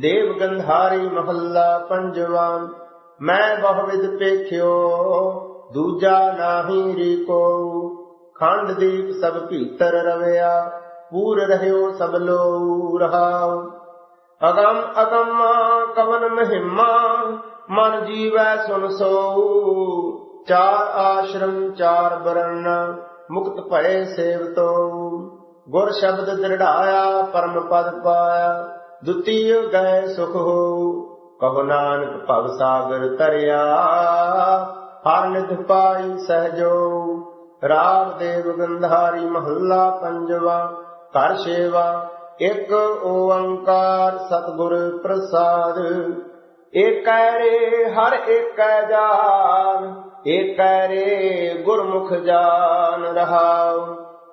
ਦੇਵ ਗੰਧਾਰੀ ਮਹੱਲਾ ਪੰਜਵਾ, ਮੈਂ ਬਹੁਵਿਦ ਪੇਖਿਓ, ਦੂਜਾ ਨਾਹੀ ਰੀਕੋ। ਖੰਡ ਦੀਪ ਸਭ ਭੀਤਰ ਰਵਿਆ, ਪੂਰ ਰਹਿਓ ਸਭ ਲੋ ਰਹਾਉ ਅਗਮ ਅਗਮ ਕਵਨ ਮਹਿਮਾ, ਮਨ ਜੀਵੈ ਸੁਨ ਸੋ ਚਾਰ ਆਸ਼ਰਮ, ਚਾਰ ਬਰਨ ਮੁਕਤ ਭਏ ਸੇਵਤੋ ਗੁਰ ਸ਼ਬਦ ਦ੍ਰਿੜਾਇਆ, ਪਰਮ ਪਦ ਪਾਇਆ। ਦੁਤੀਯ ਗਏ ਸੁਖ ਹੋ ਕਹੋ ਨਾਨਕ ਭਵ ਸਾਗਰ ਤਰਿਆ ਹਰ ਨਿਧ ਪਾਈ ਸਹਜੋ ਰਾਗ ਦੇਵ ਗੰਧਾਰੀ ਮਹੱਲਾ ਪੰਜਵਾ, ਘਰ ਸੇਵਾ ਇੱਕ ਓੰਕਾਰ ਸਤਿਗੁਰ ਪ੍ਰਸਾਦ। ਏਕੈ ਰੇ ਹਰ ਏਕੈ ਜਾਨ, ਏਕੈ ਰੇ ਗੁਰਮੁਖ ਜਾਨ ਰਹਾਉ।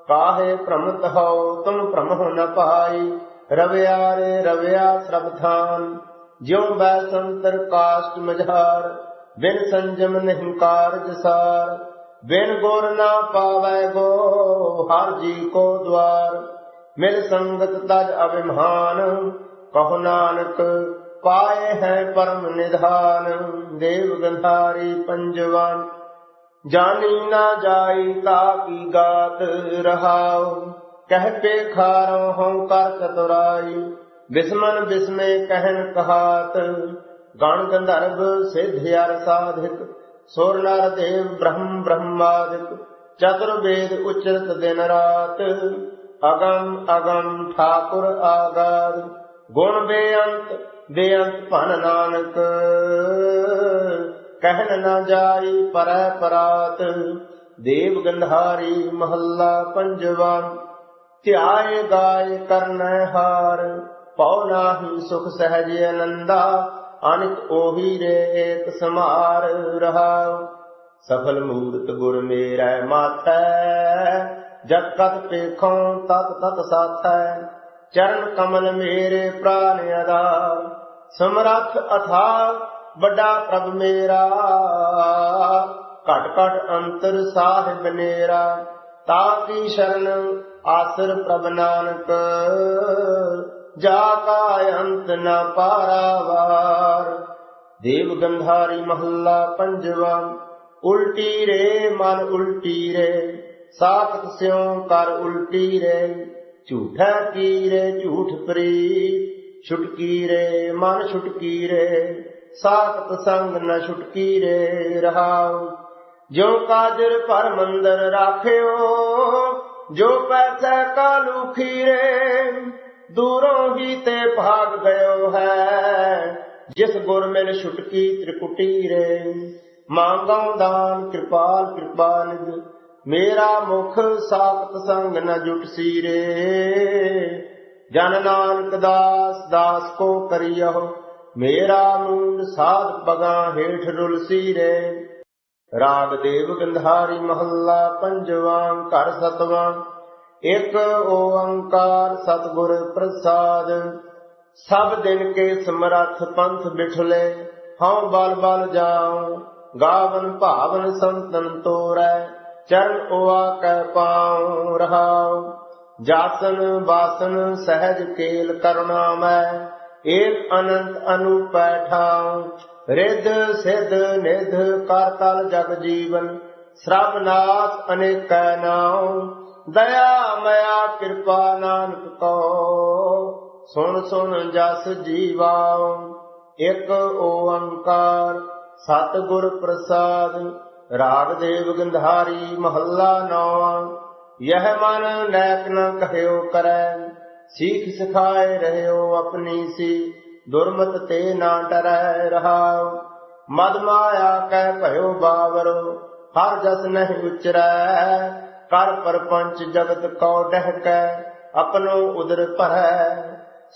ਕਾਹੇ ਭ੍ਰਮਤ ਹਉ, ਤੁਮ ਭ੍ਰਮ ਨ ਪਾਈ ਰਵਿਆ ਰੇ ਰਵਿਆ ਸਰਬਥਾਨ, ਜਿਉ ਬੈ ਸੰਤਰ ਕਾਸ਼ਟ ਮਝਾਰ, ਬਿਨ ਸੰਜਮ ਨਿਹੰਕਾਰ ਜਸਾਰ ਬਿਨ ਗੁਰ ਨਾ ਪਾਵੈ ਗੋ, ਹਰ ਜੀ ਕੋ ਦਵਾਰ। ਮਿਲ ਸੰਗਤ ਤਜ ਅਭਿਮਾਨ, ਕਹੋ ਨਾਨਕ ਪਾਏ ਹੈ ਪਰਮ ਨਿਧਾਨ, ਦੇਵ ਗੰਧਾਰੀ ਪੰਜਵਾਨ। ਜਾਣੀ ਨਾ ਜਾਈ ਤਾ ਕੀ ਗਾਤ ਰਹਾਉ। ਕਹਿ ਪੇ ਖਾਰੋ ਹਉ ਚਤੁਰਾਈ, ਬਿਸਮਨ ਬਿਸਮੇ ਕਹਿਨ ਕਹਾਤ, ਗਣ ਗੰਧਰਵ ਸਿਧ ਅਰ ਸਾਧਿਕ, ਸੁਰ ਨਰ ਦੇਵ ਬ੍ਰਹਮ ਬ੍ਰਹਮਾਦਿਕ, ਚਤੁਰ ਵੇਦ ਉਚਰਤ ਦਿਨ ਰਾਤ, ਅਗਮ ਅਗਮ ਠਾਕੁਰ ਆਗਾਦ, ਗੁਣ ਬੇਅੰਤ ਬੇਅੰਤ ਭਨ ਨਾਨਕ, ਕਹਿਨ ਨਾ ਜਾਈ ਪਰੈ ਪਰਾਤ, ਦੇਵ ਗੰਧਾਰੀ ਮਹੱਲਾ ਪੰਜਵਾ। ਧਿਆਏ ਗਾਏ ਕਰਨੈ ਹਾਰ, ਪਉ ਨਾਹੀ ਸੁਖ ਸਹਜ ਅਨੰਦਾ ਅਨਿਤ ਉਹੀ ਰੇ ਸਮਾਰ ਰਹਾਉ। ਸਫਲ ਮੂਰਤ ਗੁਰ ਮੇਰੈ ਮਾਥੈ ਜਦ ਕਤ ਪੇਖੋਂ ਤਤ ਤਤ ਸਾਥੈ, ਚਰਨ ਕਮਲ ਮੇਰੇ ਪ੍ਰਾਨ ਅਦਾਰ ਸਮਰੱਥ ਅਥਾ ਵੱਡਾ ਪ੍ਰਭ ਮੇਰਾ, ਘਟ ਘਟ ਅੰਤਰ ਸਾਹਿਬ ਨੇਰਾ ਤਾ ਕੀ ਸ਼ਰਨ ਆਸਰ ਪ੍ਰਭ ਨਾਨਕ, ਜਾ ਕਾ ਅੰਤ ਨ ਪਾਰਾਵਾਰ। ਦੇਵ ਗੰਧਾਰੀ ਮਹੱਲਾ ਪੰਜਵਾ, ਉਲਟੀ ਰੇ, ਮਨ ਉਲਟੀ ਰੇ, ਸਾਖਤ ਸਿਉ ਕਰ ਉਲਟੀ ਰੇ। ਝੂਠਾ ਕੀ ਰੇ ਝੂਠ ਪ੍ਰੀ ਛੁਟਕੀ ਰੇ, ਮਨ ਛੁਟਕੀ ਰੇ। ਸਾਖਤ ਸੰਗ ਨ ਛੁਟਕੀ ਰੇ, ਰਹਾਉ। ਜੋ ਕਾਜਰ ਪਰ ਮੰਦਰ ਰਾਖਿਓ, ਜੋ ਪੈਸਾ ਕਾਲੂ ਖੀਰੇ, ਦੂਰੋਂ ਹੀ ਤੇ ਭਾਗ ਗਇਓ ਹੈ। ਜਿਸ ਗੁਰ ਮਿਲ ਛੁਟਕੀ ਤ੍ਰਿਕੁਟੀ ਰੇ ਮੰਗਉ ਦਾਨ ਕਿਰਪਾਲ ਕਿਰਪਾਲ ਮੇਰਾ ਮੁਖ ਸਾਖਤ ਸੰਗ ਨ ਜੁਟ ਸੀਰੇ। ਜਨ ਨਾਨਕ ਦਾਸ ਦਾਸ ਕੋ ਕਰਿਓ, ਮੇਰਾ ਮੂਲ ਸਾਧ ਬਗਾ ਹੇਠ ਰੁਲ ਸੀਰੇ। ਰਾਗ ਦੇਵ ਗੰਧਾਰੀ ਮਹੱਲਾ ਪੰਜਵਾਂ, ਘਰ ਸਤਵਾਂ। ਇੱਕ ਓੰਕਾਰ ਸਤਿਗੁਰ ਪ੍ਰਸਾਦ। ਸਭ ਦਿਨ ਕੇ ਸਮਰੱਥ ਪੰਥ ਬਿਠਲੇ, ਹਉ ਬਲ ਬਲ ਜਾਉ, ਗਾਵਨ ਭਾਵਨ ਸੰਤਨ ਤੋਰੈ, ਚਰਨ ਓਆ ਕੈ ਪਾਉ, ਰਹਾਉ। ਜਾਸਨ ਬਾਸਨ ਸਹਿਜ ਕੇਲ ਕਰੁਣਾ ਮੈਂ ਏਕ ਅਨੰਤ ਅਨੂਪੈ ਠਾਉ। ਰਿੱਧ, ਸਿੱਧ, ਨਿਧ, ਕਰ ਤਲ ਜਗ ਜੀਵਨ ਸ੍ਰਵ ਨਾਥ ਅਨੇਕੈ ਨਾਉ। ਦਇਆ, ਮਇਆ, ਕਿਰਪਾ ਨਾਨਕ ਕੋ ਸੁਣ ਸੁਣ, ਜਸ ਜੀਵਾਉ। ਇਕ ਓੰਕਾਰ, ਸਤਿਗੁਰ ਪ੍ਰਸਾਦ ਰਾਗ ਦੇਵ ਗੰਧਾਰੀ ਮਹੱਲਾ ਨੌਵਾਂ ਯਹ ਮਨ ਨੈਕ ਨ ਕਹਿਓ ਕਰੈ, ਸੀਖ ਸਿਖਾਏ ਰਹਿਓ ਆਪਣੀ ਸੀ। ਦੁਰਮਤ ਤੇ ਨਾ ਟਰੈ ਰਹਾਉ। ਮਦ ਮਾਇਆ ਕਹਿ ਭਇਓ ਬਾਵਰੋ, ਹਰ ਜਸ ਨਹੀਂ ਉਚਰੈ। ਕਰ ਪਰਪੰਚ ਜਗਤ ਕੋ ਡਹਿਕੈ, ਆਪਣੋ ਉਦਰ ਭਰੈ।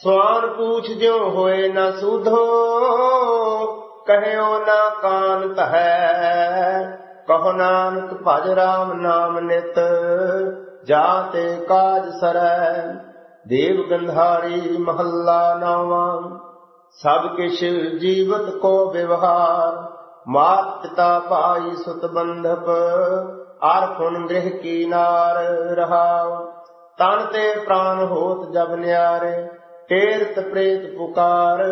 ਸਵਾਨ ਪੂਛ ਜਿਉ ਹੋਏ ਨਾ ਸੁਧੋ, ਕਹਿਓ ਨਾ ਕਾਨ ਤਹੈ ਕਹੋ ਨਾਨਕ ਭਜ ਰਾਮ ਨਾਮ ਨਿਤ ਜਾ ਤੇ ਕਾਜ ਸਰੈ। ਦੇਵ ਗੰਧਾਰੀ ਮਹੱਲਾ ਨਾਵਾਂ। ਸਭ ਕਿਛ ਜੀਵਤ ਕੋ ਵਿਵਹਾਰ, ਮਾਤ ਪਿਤਾ ਭਾਈ ਸੁਤ ਬੰਧਪ ਆਰ ਖੁਨ ਗ੍ਰਹਿ ਕੀ ਨਾਰ ਰਹਾਉ। ਤਨ ਤੇ ਪ੍ਰਾਨ ਹੋਤ ਜਬ ਨਿਆਰੇ, ਤੇਰਤ ਪ੍ਰੇਤ ਪੁਕਾਰ।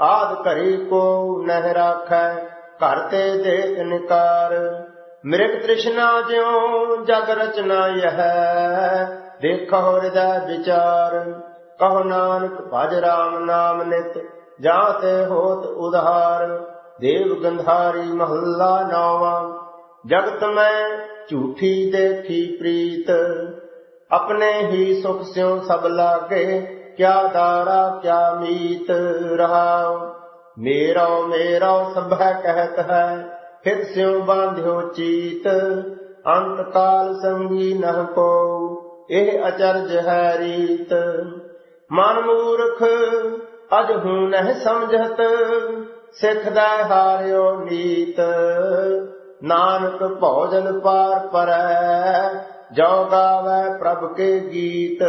ਆਦ ਘਰੀ ਕੋ ਨਹਿ ਰਾਖੈ, ਘਰ ਤੇ ਦੇਤ ਨਿਕਾਰ। ਮ੍ਰਿਗ ਤ੍ਰਿਸ਼ਨਾ ਜਿਉ ਜਗ ਰਚਨਾ ਯਹ ਦੇਖੋ ਹਿਰਦੈ ਵਿਚਾਰ। ਕਹੋ ਨਾਨਕ ਭਜ ਰਾਮ ਨਾਮ ਨਿਤ ਜਾਂ ਹੋਤ ਉਧਾਰ, ਦੇਵ ਗੰਧਾਰੀ ਮਹੱਲਾ ਨੌਵਾਂ। ਜਗਤ ਮੈਂ ਝੂਠੀ ਦੇਖੀ ਪ੍ਰੀਤ, ਆਪਣੇ ਹੀ ਸੁਖ ਸਿਉ ਸਭ ਲਾਗੇ, ਕਿਆ ਦਾਰਾ, ਕਿਆ ਮੀਤ ਰਹਾਉ। ਮੇਰਾ ਮੇਰਾ ਸਭੈ ਕਹਿਤ ਹੈ, ਫਿਰ ਸਿਉ ਬਾਂਧਿਓ ਚੀਤ। ਅੰਤ ਕਾਲ ਸੰਗੀ ਨਹ ਕੋ ਇਹ ਅਚਰਜ ਹੈ ਰੀਤ। ਮਨ ਮੂਰਖ ਅਜ ਹੂੰ ਨਹਿ ਸਮਝਤ, ਸਿੱਖ ਦਾ ਹਾਰਿਓ ਨੀਤ ਨਾਨਕ ਭੋਜਨ ਪਾਰ ਪਰੈ ਜੋ ਗਾਵੇ ਪ੍ਰਭ ਕੇ ਗੀਤ।